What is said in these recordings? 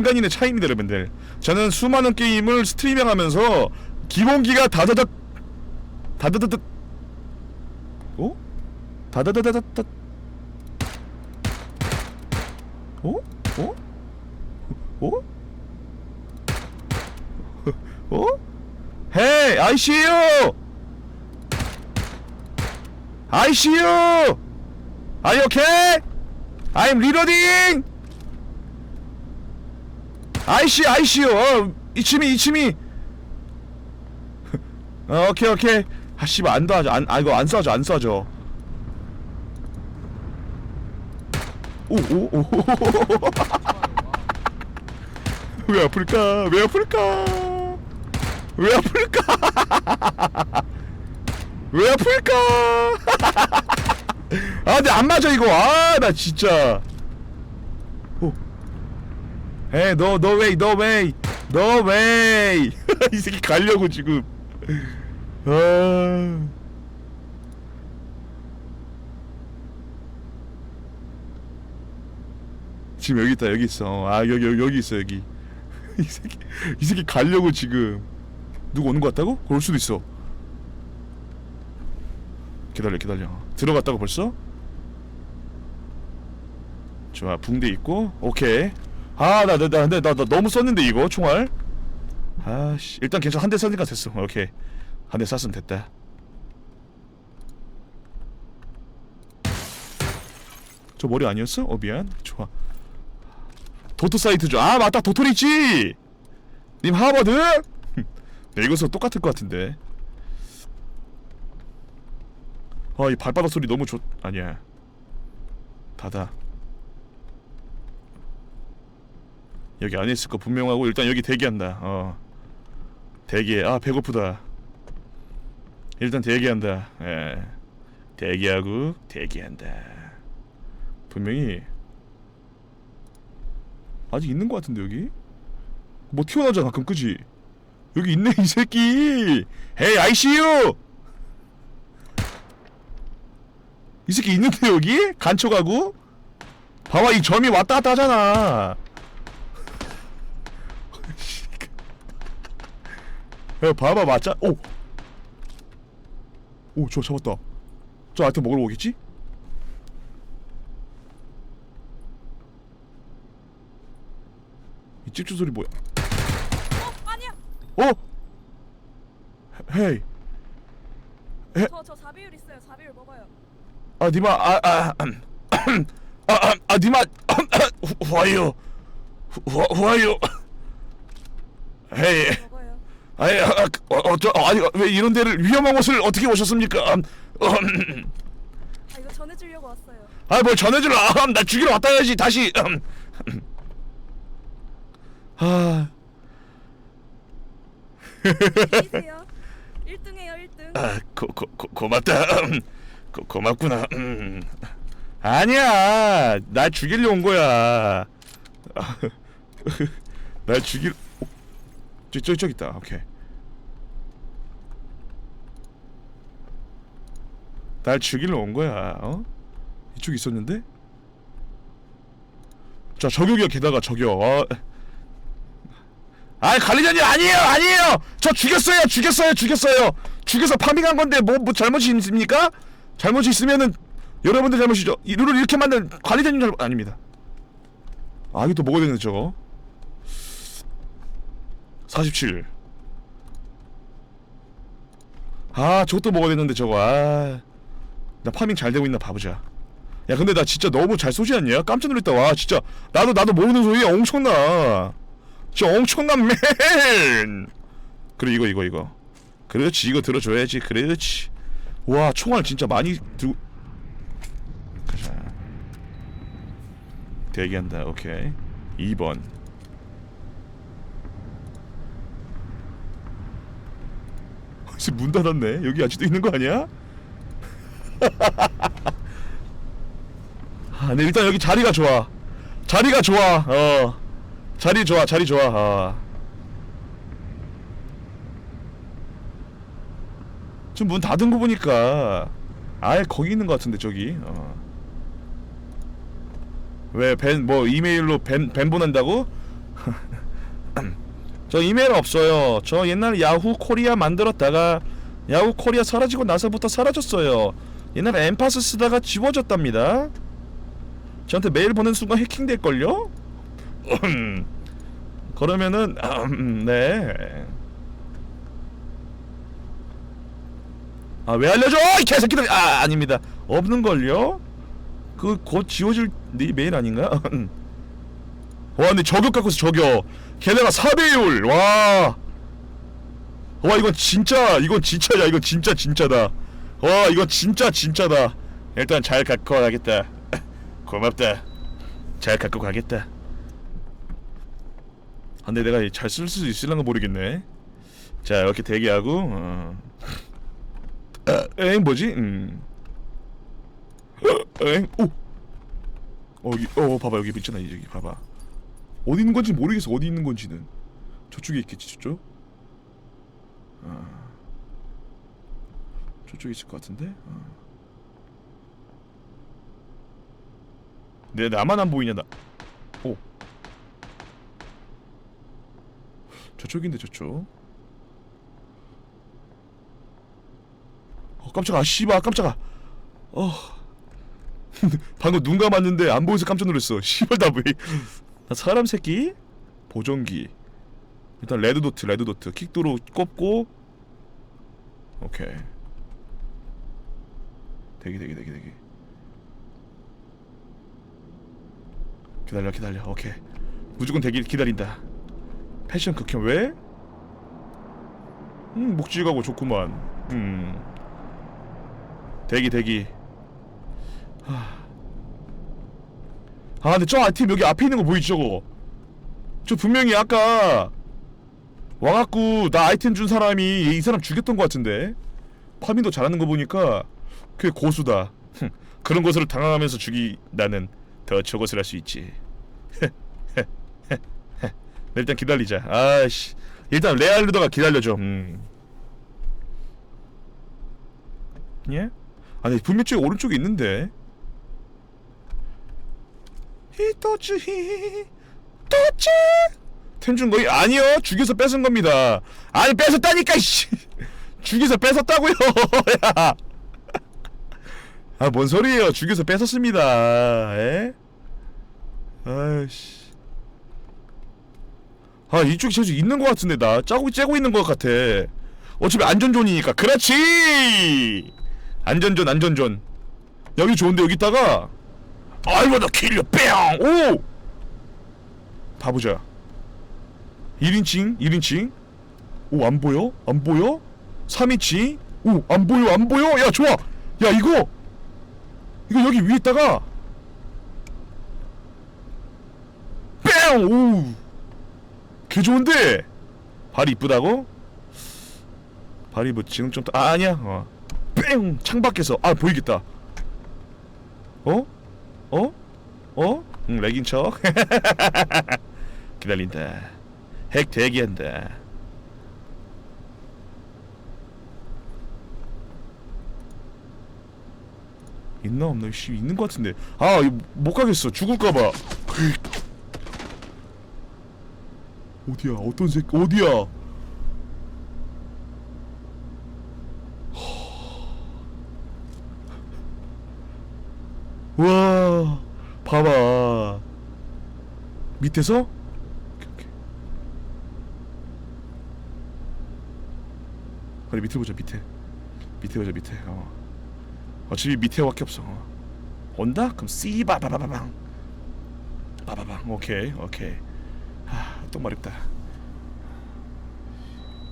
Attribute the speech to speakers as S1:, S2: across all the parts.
S1: 인간인의 차이입니다 여러분들 저는 수많은 게임을 스트리밍하면서 기본기가 다다닥 다다다닥 어? 다다다다다다 어? 어? 어? 어? Hey, I see you! I see you! Are you okay? I'm reloading! 아이씨 아이씨요. 어 이치미 이치미. 어, 오케이 오케이. 아 씨발 안 도와줘. 안, 아 이거 안 쏴줘 안 쏴줘. 오오오. 왜 아플까? 왜 아플까? 왜 아플까? 왜 아플까? 아 근데 안 맞아 이거. 아 나 진짜. 오 에이 no way no way 이. 새끼 가려고 지금. 아. 지금 여기 있다 여기 있어. 아 여기 여기, 여기 있어 여기. 이 새끼 이 새끼 가려고 지금. 누구 오는 거 같다고? 그럴 수도 있어. 기다려 기다려. 들어갔다고 벌써? 좋아 붕대 있고. 오케이 아 나 나 나 근데 나, 나 너무 썼는데 이거 총알? 아씨. 일단 괜찮아. 한 대 썼으니까 됐어. 오케이. 한 대 쐈으면 됐다. 저 머리 아니었어? 어 미안. 좋아. 도토 사이트죠. 아 맞다. 도토리지! 님 하버드? 네 이것은 똑같을 것 같은데. 아 이 발바닥 소리 너무 좋 아니야. 닫아 여기 안에 있을 거 분명하고 일단 여기 대기한다. 어. 대기해. 아 배고프다. 일단 대기한다. 예. 대기하고 대기한다. 분명히 아직 있는 거 같은데 여기? 뭐 튀어나오잖아 가끔 그지? 여기 있네 이 새끼! 헤이 아이씨유 이 새끼 있는데 여기? 간척하고? 봐봐 이 점이 왔다 갔다 하잖아 야 봐봐 맞자 오! 오저 잡았다 저 아이템 먹으러 오겠지? 이 찝찝 소리 뭐야
S2: 어 아니야.
S1: 어? 헤이
S2: 저저 4비율 있어요. 4비율 먹어요.
S1: 아 니마 아아아아 아, 아, 니마 후아유 후아유 헤이
S2: 먹어요.
S1: 아이 아, 어, 어, 저, 아니 왜 이런 데를 위험한 곳을 어떻게 오셨습니까? 음, 음,
S2: 아 이거 전해주려고 왔어요.
S1: 아 뭘 전해주라 아, 나 죽이러 왔다 해야지 다시 음, 음. 아,
S2: 이세요. 1등해요 1등.
S1: 아 고, 고, 고, 고맙다 음, 고, 고맙구나 음. 아니야 날 죽이려 온 거야 날 죽일 어, 저기 저기 저기 있다 오케이 날 죽이러 온 거야 어? 이쪽 있었는데? 자 저격이야 게다가 저격. 아, 아 관리자님 아니에요 아니에요! 저 죽였어요 죽였어요 죽였어요! 죽여서 파밍한 건데 뭐, 뭐 잘못이 있습니까? 잘못이 있으면은 여러분들 잘못이죠. 이 룰을 이렇게 만든 관리자님 잘못 아닙니다. 아 이거 또 먹어야 되는데 저거? 47 아 저것도 먹어야 되는데 저거. 아 나 파밍 잘 되고 있나 봐보자. 야 근데 나 진짜 너무 잘 쏘지 않냐? 깜짝 놀랐다. 와 진짜. 나도 나도 모르는 소리 엄청나. 진짜 엄청난 맨! 그래 이거 이거 이거. 그렇지. 이거 들어줘야지. 그렇지. 와 총알 진짜 많이 들고 가자. 대기한다. 오케이. 2번. 혹시 문 닫았네. 여기 아직도 있는 거 아니야? 아, 근데 일단 여기 자리가 좋아 자리가 좋아 어 자리 좋아 자리 좋아 어. 지금 문 닫은 거 보니까 아예 거기 있는 거 같은데 저기 어. 왜벤뭐 이메일로 벤 벤 보낸다고? 저 이메일 없어요. 저 옛날 야후 코리아 만들었다가 야후 코리아 사라지고 나서부터 사라졌어요. 옛날에 엠파스 쓰다가 지워졌답니다. 저한테 메일 보낸 순간 해킹될걸요? 그러면은 음, 네. 아 왜 알려줘 이 개새끼들 아 아닙니다 없는 걸요 그 곧 지워질 네 메일 아닌가 와 근데 저격 갖고 있어 저격 걔네가 4배율 와. 와 이건 진짜 이건 진짜야 이건 진짜 진짜다 와 이건 진짜 진짜다. 일단 잘 갖고 가겠다. 고맙다. 잘 갖고 가겠다. 아, 근데 내가 잘 쓸 수 있을랑가 모르겠네. 자 이렇게 대기하고 어. 아, 엥 뭐지? 음. 어, 엥 오. 어 여기 어 봐봐 여기 있잖아 여기 봐봐. 어디 있는 건지 모르겠어 어디 있는 건지는. 저쪽에 있겠지 저쪽? 아 저쪽에 있을 것 같은데? 아. 내 나만 안 보이냐 나 오. 저쪽인데 저쪽. 어 깜짝아. 씨발 깜짝아. 어. 방금 눈 감았는데 안 보여서 깜짝 놀랐어. 씨발 나 왜 나 사람 새끼? 보정기. 일단 레드 도트 레드 도트. 킥도로 꼽고. 오케이 대기 대기 대기 대기. 기다려 기다려. 오케이. 무조건 대기 기다린다. 패션 극혐. 왜? 음 묵직하고 좋구만. 음. 대기 대기. 하... 아 근데 저 아이템 여기 앞에 있는 거 보이지 저거? 저 분명히 아까 와갖고 나 아이템 준 사람이 이 사람 죽였던 것 같은데? 파밍도 잘하는 거 보니까 그게 고수다. 흠, 그런 것을 당황하면서 죽이 나는 더 저것을 할 수 있지. 일단 기다리자. 아씨. 일단 레알르더가 기다려줘. 음. 예? 아니 분명 쪽에 오른쪽에 있는데. 히토츠히 토츠 템준 거이 아니요. 죽여서 뺏은 겁니다. 아니 뺏었다니까 씨. 죽여서 뺏었다고요. 야 아 뭔 소리예요? 죽여서 뺏었습니다. 에 아이씨. 아 이쪽에 저기 있는 것 같은데 나. 짜고 째고 있는 것 같아. 어차피 안전존이니까. 그렇지! 안전존 안전존. 여기 좋은데 여기 있다가. wanna kill you 뺑! 오! 봐보자. 1인칭? 1인칭? 오 안 보여? 안 보여? 3인칭? 오 안 보여 안 보여? 야 좋아! 야 이거 이거 여기 위에 있다가 뺑! 오! 개 좋은데? 발이 이쁘다고? 발이 뭐 지금 좀 아, 아니야 어. 뺑! 창밖에서 아 보이겠다 어? 어? 어? 응, 렉인 척. 기다린다. 핵 대기한다. 있나 없나? 씨 있는 것 같은데. 아, 이거 못 가겠어. 죽을까봐. 어디야? 어떤 새끼? 어디야? 와 봐봐 밑에서 그래 밑에 보자 밑에 밑에 보자 밑에 어 어차피 밑에밖에 없어 어. 온다 그럼 씨바바바바방 바바방 오케이 오케이 하 똥 마렵다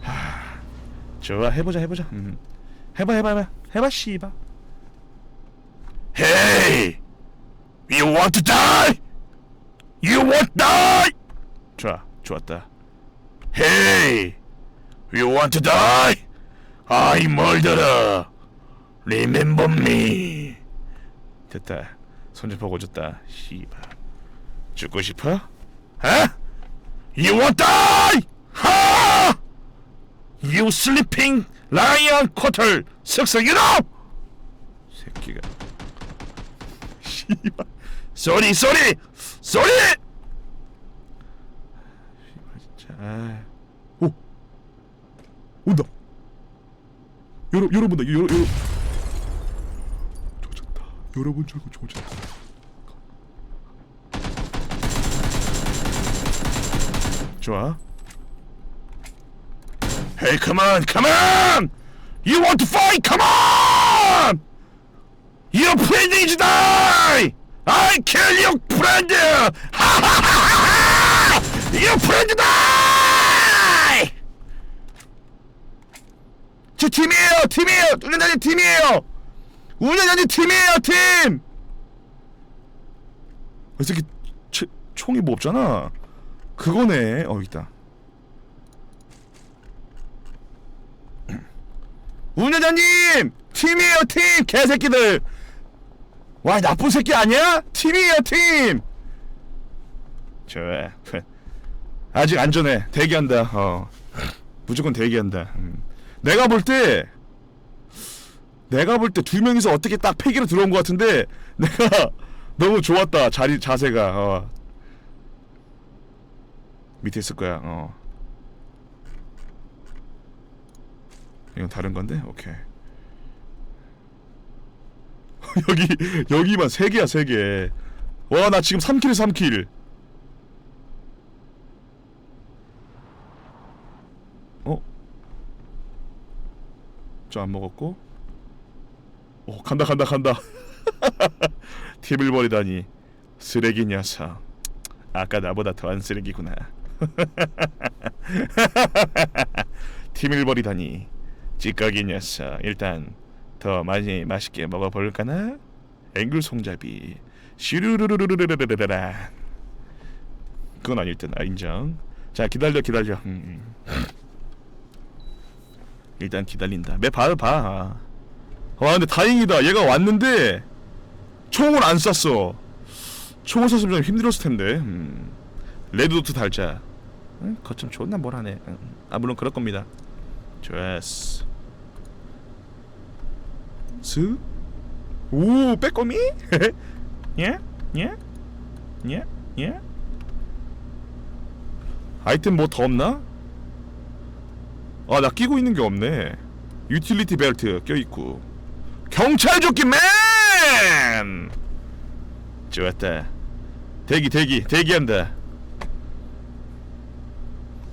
S1: 하 좋아 해보자 해보자 음 해봐 해봐 해봐 해봐 씨바 Hey! You want to die? You want die? 좋아, 좋았다. Hey! You want to die? I murderer. Remember me. 됐다. 손잡아 고졌다. 씨발. 죽고 싶어? 어? You want to die? 하! You sleeping lion quarter. you know? 새끼가. 씨발 쏘리 쏘리 쏘리 진짜. 아. 오. 온다. 여러 여러분 여러 여러. 여러분 줄 알고 조졌다. 좋아. Hey, come on, come on! You want to fight? Come on! Your friend is die! I kill your friend! Your friend die! 제 팀이에요, 팀이에요, 운전자님 팀이에요. 운전자님 팀이에요, 팀. 이 새끼 체, 총이 뭐 없잖아. 그거네. 어 있다. 운전자님 팀이에요 팀 개새끼들 와 나쁜 새끼 아니야 팀이에요 팀 좋아 아직 안전해 대기한다 어 무조건 대기한다 음. 내가 볼때 내가 볼 때 두 명이서 어떻게 딱 패기로 들어온 것 같은데 내가 너무 좋았다 자리 자세가 어 밑에 있을 거야 어 이건 다른 건데? 오케이. 여기 여기만 세 개야 세 개. 와 나 지금 3킬 3킬. 어? 저 안 먹었고. 오 간다 간다 간다. 팁을 버리다니. 쓰레기 녀석. 아까 나보다 더한 쓰레기구나. 팀을 버리다니. 찌꺼기 녀석 일단 더 많이 맛있게 먹어볼까나? 앵글 송잡이. 시루루루루르르르르라 그건 아닐 듯 아, 인정 자 기다려 기다려 일단 기다린다 맵 봐봐 와 근데 다행이다 얘가 왔는데 총을 안 쐈어 총을 쐈으면 좀 힘들었을 텐데 음. 레드도트 달자 응? 거참 존나 뭘 하네 응. 아 물론 그럴 겁니다 좋았어 스? 오 빼꼼이? 예? 예? 예? 예? 아이템 뭐 더 없나? 아 나 끼고 있는 게 없네 유틸리티 벨트 껴있고 경찰 조끼 맨! 좋았다. 대기 대기 대기한다.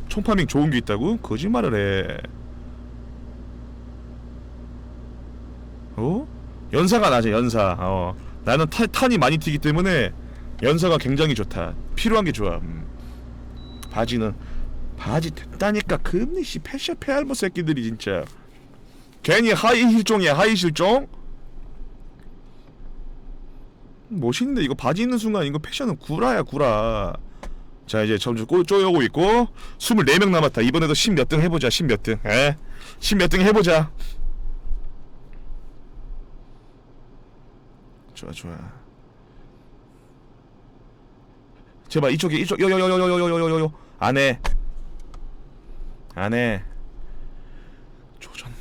S1: 총파밍 좋은 게 있다고? 거짓말을 해. 어? 연사가 나죠 연사. 어. 나는 타, 탄이 많이 튀기 때문에 연사가 굉장히 좋다. 필요한 게 좋아. 음. 바지는 바지 됐다니까 금리 씨 패션 페알모 새끼들이 진짜. 괜히 하이 실종이야 하이 실종 멋있는데 이거 바지 있는 순간 이거 패션은 구라야 구라. 자 이제 점점 꼬, 쪼여오고 있고 24명 남았다. 이번에도 10몇 등 해보자 10몇 등. 에? 10몇 등 해보자. 좋아 좋아. 제발 이쪽에 이쪽 요요요요요요요요요. 안해. 안해. 조졌네.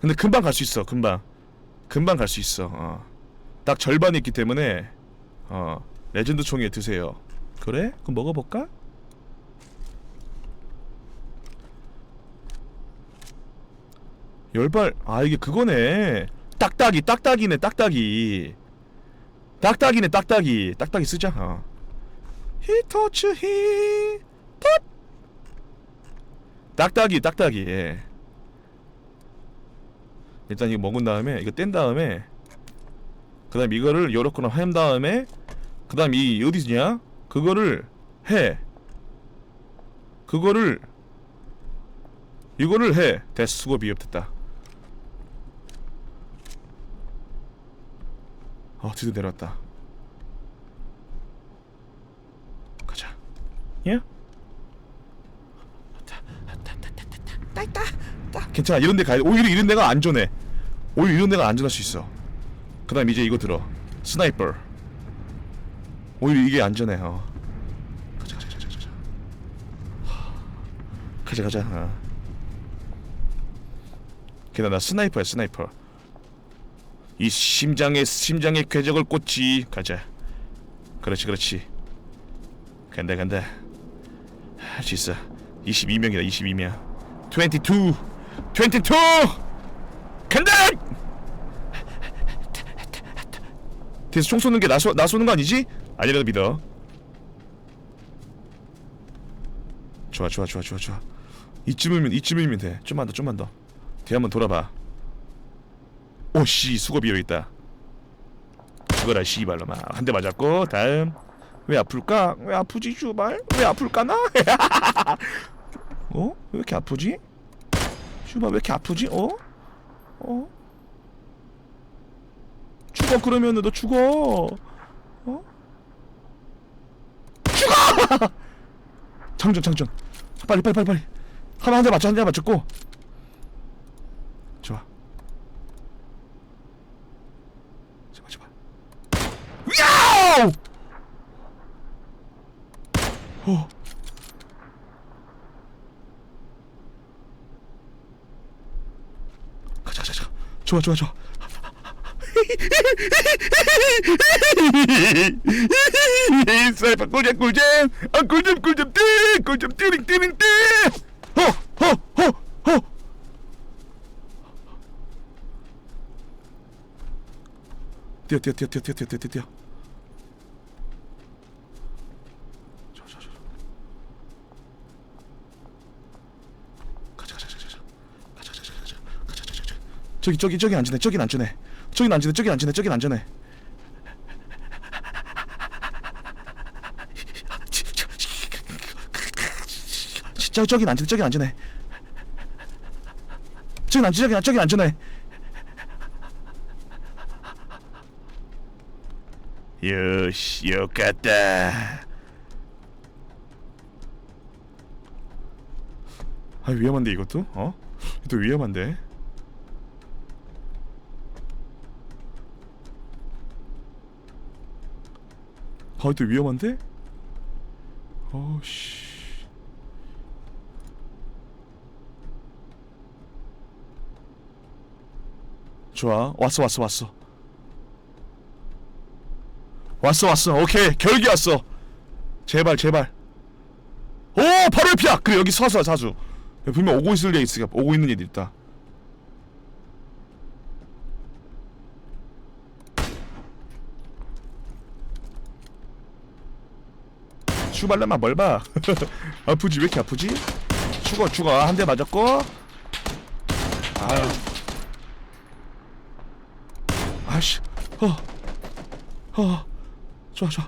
S1: 근데 금방 갈 수 있어 금방. 금방 갈 수 있어 어. 딱 절반 있기 때문에 어 레전드 총에 드세요 그래? 그럼 먹어볼까? 열발 아 이게 그거네 딱딱이 딱딱이네 딱딱이 딱딱이네 딱딱이 딱딱이 쓰자 어. 히터츠 히텟 딱딱이 딱딱이 예. 일단 이거 먹은 다음에 이거 뗀 다음에 그 다음 이거를 요렇게나 한 다음에 그 다음 이 어디냐? 그거를 해. 그거를 이거를 해. 됐어 수고 비협됐다. 어 드디어 내려왔다. 가자. 예? 괜찮아. 이런 데 가야 돼. 오히려 이런 데가 안전해. 오히려 이런 데가 안전할 수 있어 그 다음 이제 이거 들어. 스나이퍼. 오히려 이게 안전해 어. 가자 가자 가자 가자. 가자 가자 어. 게다가 나 스나이퍼야 스나이퍼. 이 심장에 심장에 궤적을 꽂지. 가자. 그렇지 그렇지. 간다 간다. 할수 있어. 22명이다 22명. 22 22 간다 뒤에서 총 쏘는 게나 쏘, 나 쏘는 거 아니지? 아니라도 믿어 좋아 좋아 좋아 좋아 좋아 이쯤이면 이쯤이면 돼 좀만 더 좀만 더 뒤 한번 돌아봐 오씨 수고비 여기 있다 죽어라 씨발로마 한 대 맞았고 다음 왜 아플까? 왜 아프지 슈발? 왜 아플까나? 어? 왜 이렇게 아프지? 슈발 왜 이렇게 아프지? 어? 어? 죽어 그러면은 너 죽어. 어? 죽어! 장전 장전. 빨리 빨리 빨리 빨리. 하나 한 대 맞춰 한 대 맞췄고. 좋아. 제발 제발 야우! 어. 가자 가자 가자. 좋아 좋아 좋아 사이버 꿀잼 꿀잼? 아 꿀잼 꿀잼 띠! 꿀잼 띠링 띠링 띠! 허허허허 뛰어 뛰어 뛰어 뛰어 뛰어 뛰어 뛰어 뛰어. 저기 저기 저기 앉으네 저기 앉으네 저긴 안전해 저긴 안전해 저긴 안전해 저, 저긴 안전해 저긴 안전해 저긴 안전해 저긴, 저긴 안전해 요시 요같다 아 위험한데 이것도? 어? 또 위험한데? 아, 또 위험한데? 어씨. 좋아, 왔어, 왔어, 왔어. 왔어, 왔어. 오케이, 결기 왔어. 제발, 제발. 오, 바로 옆이야. 그래, 여기 서서. 여기 분명 오고 있을 애 있으니까 오고 있는 애들 있다. 슈발레마 뭘 봐? 아프지? 왜 이렇게 아프지? 죽어 죽어 한 대 맞았고. 아유. 아씨. 어 어. 좋아 좋아.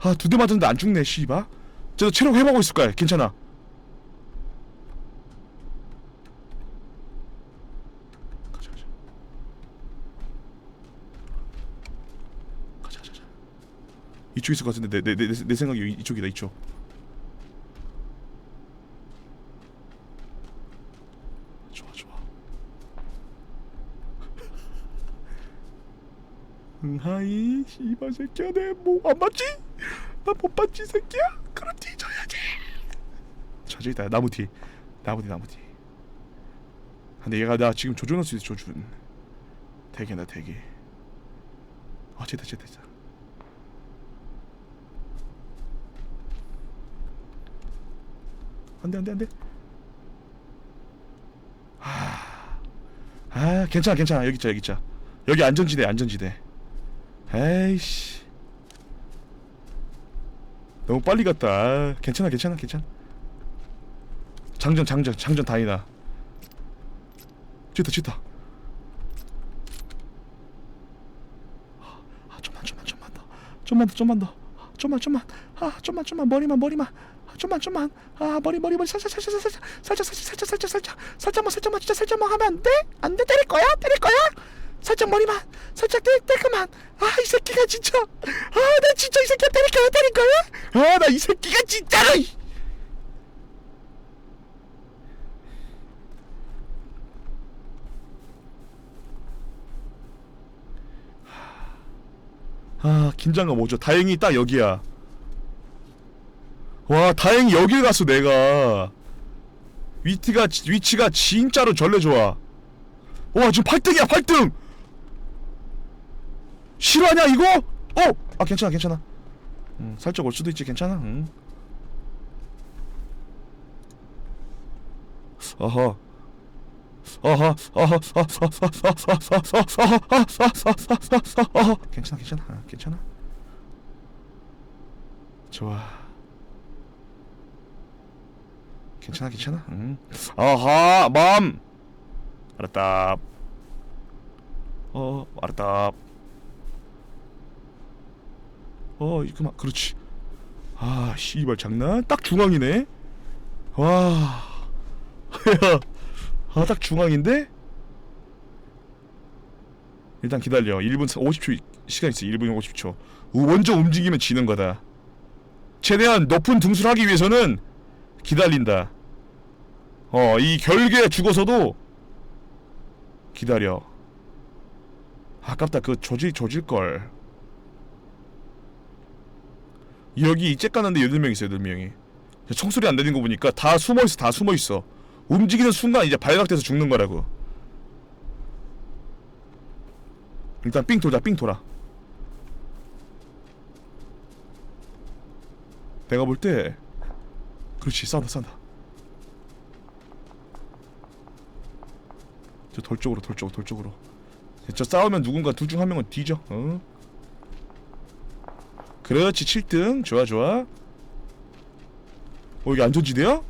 S1: 아 두 대 맞았는데 안 죽네 씨바 저 체력 회복하고 있을 거야. 괜찮아 가자 가자 가자 가자 가자 이쪽 있을 것 같은데. 내 내내내 생각이 이- 이쪽이다. 이쪽. 좋아 좋아. 응 하이 씨발 새끼야 내뭐안 맞지? 나 못 봤지 이 새끼야? 그럼 뒤져야지. 저기 있다. 나무 뒤. 나무 뒤 나무 뒤. 근데 얘가 나 지금 조준할 수 있어 조준. 대게나 대게 아 됐다 됐다 됐다 안돼 안돼 안돼. 아, 아 괜찮아 괜찮아. 여기 있자 여기 있자. 여기 안전지대 안전지대. 에이씨. 너무 빨리 갔다. 아, 괜찮아 괜찮아 괜찮아. 장전 장전 장전 다이나 찌다 찌다 아 좀만 좀만 좀만 더. 좀만 더 좀만 더. 아, 좀만 좀만. 아 좀만 좀만. 머리만 머리만. 아, 좀만 좀만 아 머리 머리 머리 살짝 살짝 살짝 살짝 살짝 살짝 살짝 살짝 살짝만 살짝만 진짜 살짝만 하면 안 돼? 안 돼? 때릴 거야? 때릴 거야? 살짝 머리만 살짝 때, 때그만 아 이 새끼가 진짜 아 나 진짜 이 새끼 때릴 거야 때릴 거야? 아 나 이 새끼가 진짜로 이- 아 긴장감 오죠 다행히 딱 여기야 와 다행히 여길 갔어 내가 위치가 위치가 진짜로 전래 좋아 와 지금 8등이야 8등 실화냐 이거? 어! 아 괜찮아 괜찮아 음, 살짝 올 수도 있지 괜찮아 응. 어허 어허 어허 어허 괜찮아 괜찮아 아, 괜찮아 좋아 괜찮아 괜찮아 응. 아하 맘 알았다 어 알았다 어 그만 그렇지 아 씨발 장난 딱 중앙이네 와 야, 아, 딱 중앙인데? 일단 기다려. 1분 50초 시간 있어. 1분 50초. 먼저 움직이면 지는 거다. 최대한 높은 등수를 하기 위해서는 기다린다. 어, 이 결계에 죽어서도 기다려. 아깝다. 그 조질 조질 걸. 여기 이째 까는데 8명 있어. 8명이. 청소리 안 되는 거 보니까 다 숨어 있어. 다 숨어 있어. 움직이는 순간 이제 발각돼서 죽는 거라고. 일단 삥 돌자, 삥 돌아. 내가 볼 때, 그렇지, 싸운다, 싸운다. 저 돌 쪽으로, 돌 쪽으로, 돌 쪽으로. 저 싸우면 누군가 둘 중 한 명은 뒤져. 어? 그렇지, 7등. 좋아, 좋아. 어, 여기 안전지대야?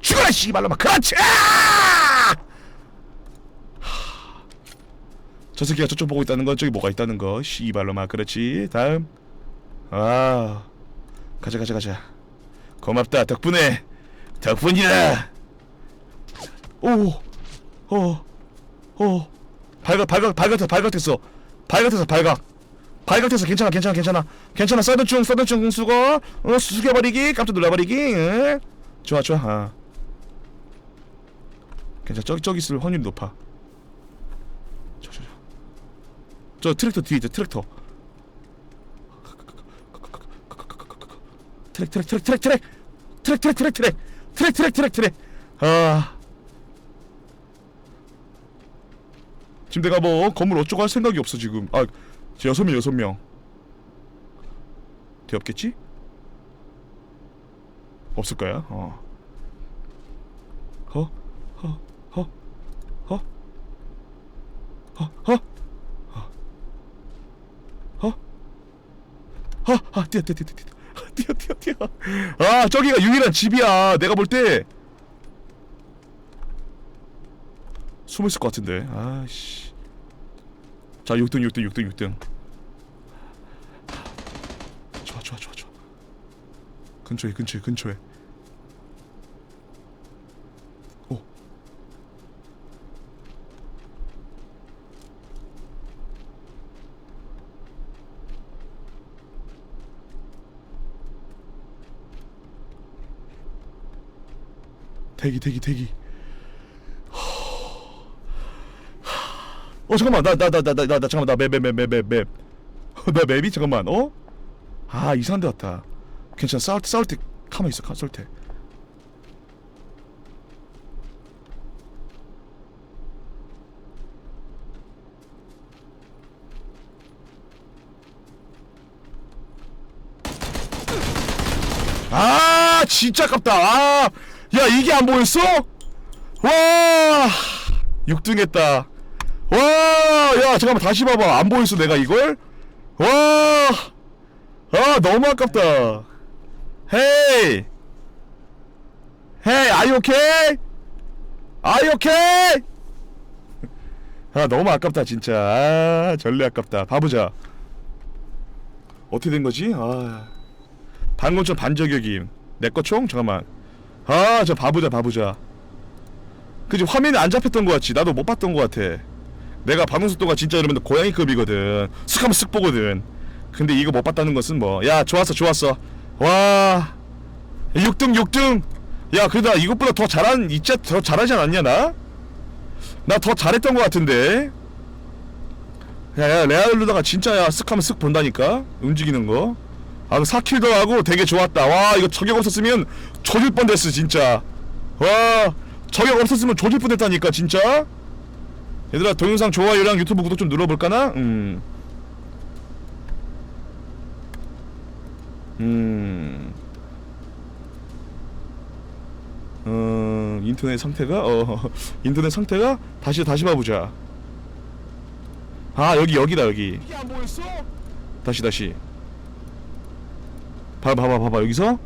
S1: 죽어라 씨발로마 그렇지 아! 하. 저 새끼가 저쪽 보고 있다는 건 저기 뭐가 있다는 거 씨발로마 그렇지 다음 아 가자 가자 가자 고맙다 덕분에. 덕분이다 오오오 발각 발각 발각됐어 발각됐어. 발각됐어 발각. 발각됐어 괜찮아 괜찮아 괜찮아. 괜찮아. 서든충 서든충 수거. 어 숙여버리기. 깜짝 놀라버리기. 응? 좋아 좋아. 아. 괜찮아. 저기 저기 있을 확률이 높아. 저 저 저. 저 트랙터 뒤에 있죠 트랙터 트랙 트랙 트랙 트랙 트랙 트랙 트랙 트랙 트랙 트랙 트랙 트랙 트랙 아 지금 내가 뭐 건물 어쩌고 할 생각이 없어 지금 아저 여섯 명 여섯 명 되었겠지? 없을 거야 어 허? 허? 허? 허? 허? 허? 허? 허? 아 뛰어 뛰어 뛰어 뛰어 뛰어 뛰어 뛰어. 아 저기가 유일한 집이야. 내가 볼 때. 숨어 있을 것 같은데. 아씨. 자 6등 6등 6등 6등. 좋아 좋아 좋아 좋아. 근처에 근처에 근처에 대기 대기 대기. 어 잠깐만. 나 나 나 나 나 나 잠깐만. 나 맵 맵 맵 맵 맵 나 맵이? 잠깐만. 어? 아 이상한 데 같다. 괜찮아. 싸울 때 싸울 때 가만히 있어. 가 싸울 때. 아 진짜 아깝다. 아 야 이게 안 보였어? 와 6등 했다 와야 잠깐만 다시 봐봐 안 보였어 내가 이걸? 와아 너무 아깝다 헤이 헤이 okay? are you okay? 아 너무 아깝다 진짜 아 전래 아깝다 봐보자 어떻게 된 거지? 아 방금 좀 반저격임 내 거 총? 잠깐만 아저 봐보자 봐보자. 그지 화면에 안 잡혔던 거 같지? 나도 못 봤던 거 같아. 내가 반응 속도가 진짜 여러분들 고양이급이거든. 쓱 하면 쓱 보거든. 근데 이거 못 봤다는 것은 뭐 야 좋았어 좋았어. 와. 6등 6등. 야나 이것보다 더 잘한 이자 더 잘하지 않았냐 나? 나 더 잘했던 것 같은데. 야 야 레알루다가 진짜 야 쓱 하면 쓱 본다니까? 움직이는 거 아, 4킬도 하고 되게 좋았다. 와, 이거 저격 없었으면 조질 뻔 됐어, 진짜. 와, 저격 없었으면 조질 뻔 됐다니까, 진짜. 얘들아 동영상 좋아요랑 유튜브 구독 좀 눌러볼까나? 음. 음. 어, 인터넷 상태가 어, 인터넷 상태가 다시 다시 봐보자. 아 여기 여기다 여기.
S3: 보였어?
S1: 다시 다시. 봐 봐봐 봐봐 여기서?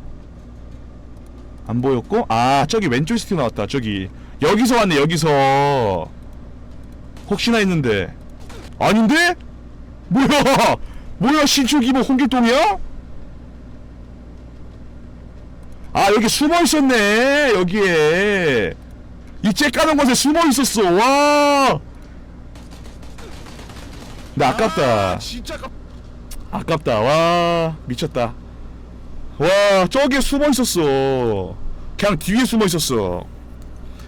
S1: 안 보였고? 아 저기 왼쪽 스티커 나왔다 저기. 여기서 왔네 여기서. 혹시나 했는데. 아닌데? 뭐야? 뭐야 신축이 뭐 홍길동이야? 아 여기 숨어 있었네 여기에. 이 째 까는 곳에 숨어 있었어. 와! 근데 아깝다.
S3: 아.
S1: 아깝다. 와 미쳤다. 와 저기에 숨어 있었어. 그냥 뒤에 숨어 있었어.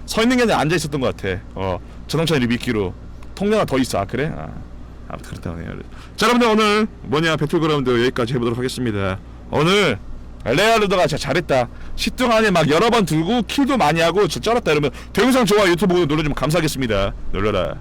S1: 서 있는 게 아니라 앉아 있었던 것 같아. 어 자동차 리미키로 통로가 더 있어. 아 그래? 아 아무튼 그렇다네요. 자 여러분들 오늘 뭐냐 배틀그라운드 여기까지 해보도록 하겠습니다. 오늘 레아르드가 진짜 잘했다. 10등 안에 막 여러 번 들고 킬도 많이 하고 저 쩔었다. 여러분 동영상 좋아 유튜브 눌러주면 감사하겠습니다. 눌러라.